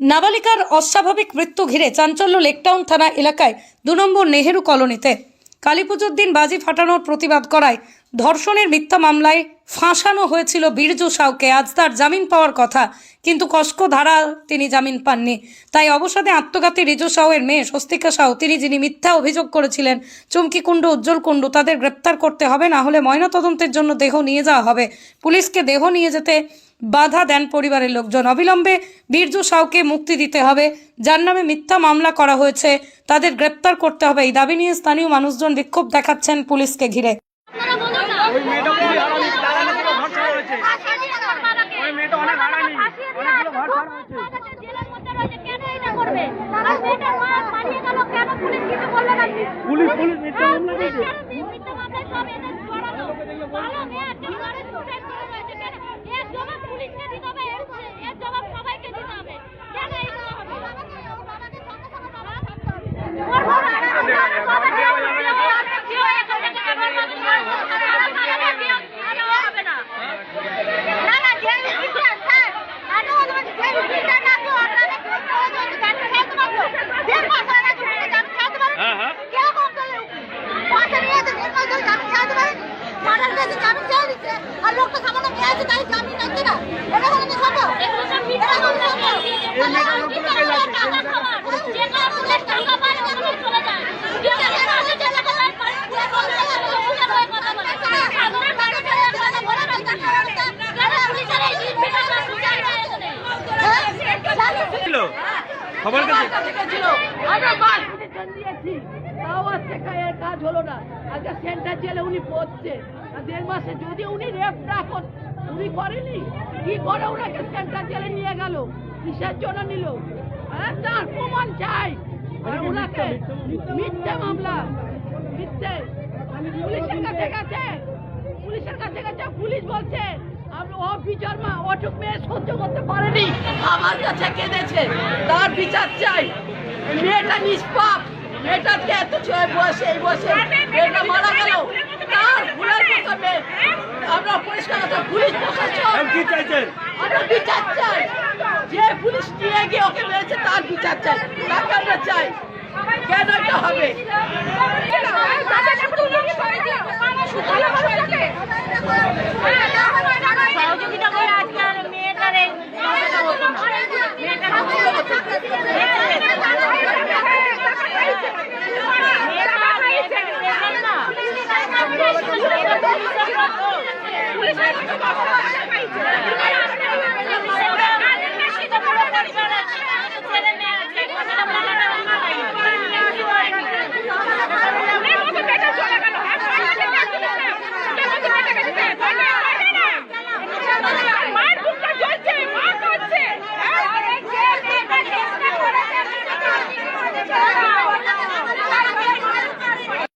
নাবালিকার অস্বাভাবিক মৃত্যু ঘিরে চাঞ্চল্য লেকটাউন থানা এলাকায় দু নম্বর নেহেরু কলোনিতে। কালীপুজোর দিন বাজি ফাটানোর প্রতিবাদ করায় ধর্ষণের মিথ্যা মামলায় ফাঁসানো হয়েছিল বীরজু সাউকে। আজ তার জামিন পাওয়ার কথা। কিন্তু কষ্ট ধারা তিনি জামিন পাননি। তাই অবসাদে আত্মঘাতী রিজু সাউয়ের মেয়ে স্বস্তিকা সাউ তিনি যিনি মিথ্যা অভিযোগ করেছিলেন চুমকি কুণ্ডু উজ্জ্বল কুণ্ডু তাদের গ্রেপ্তার করতে হবে না হলে ময়নাতদন্তের জন্য দেহ নিয়ে যাওয়া হবে। পুলিশকে দেহ নিয়ে যেতে বাধা দেন পরিবারের লোকজন। অবিলম্বে বীরজু সাউকে মুক্তি দিতে হবে। যার নামে মিথ্যা মামলা করা হয়েছে তাদের গ্রেপ্তার করতে হবে। এই দাবি নিয়ে স্থানীয় মানুষজন বিক্ষোভ দেখাচ্ছেন পুলিশকে ঘিরে। পুলিশ পুলিশ মিথ্যা মামলা দিয়েছে। হ্যাঁ আর লোকটা সামান্য মেয়ে আছে তাই জামিন আছে না এটা কোনো তো সম্ভব এটা কোনো সম্ভব এই মেয়েটা লোকগুলো কে যাচ্ছে? ছিল। খবর কাছে? তাও আজকে এর কাজ হলো না। আজকে সেন্টার জেলে উনি পড়ছে। আর দেড় মাসে যদি উনি রেপ না উনি করেনি? কি করে ওনাকে সেন্টার জেলে নিয়ে গেল? কিসের জন্য নিল? হ্যাঁ তার প্রমাণ চাই। আর ওনাকে মিথ্যে মামলা। মিথ্যে। পুলিশের কাছে গেছে। পুলিশের কাছে গেছে পুলিশ বলছে বিচার মা ওটুক মেয়ে সহ্য করতে পারেনি। আমার কাছে কেঁদেছে। তার বিচার চাই। মেয়েটা নিষ্পাপ। মেয়েটাকে এত ছয় বসে এই বসে মেয়েটা মারা গেল। তার ভুলের কথা মেয়ে আমরা পরিষ্কার কথা পুলিশ প্রশাসন কি চাইছেন? আমরা বিচার চাই। যে পুলিশ নিয়ে গিয়ে ওকে মেরেছে তার বিচার চাই। তাকে আমরা চাই। কেন এটা হবে? সহযোগিতা করে আজকাল মেয়েটারে মেয়েটা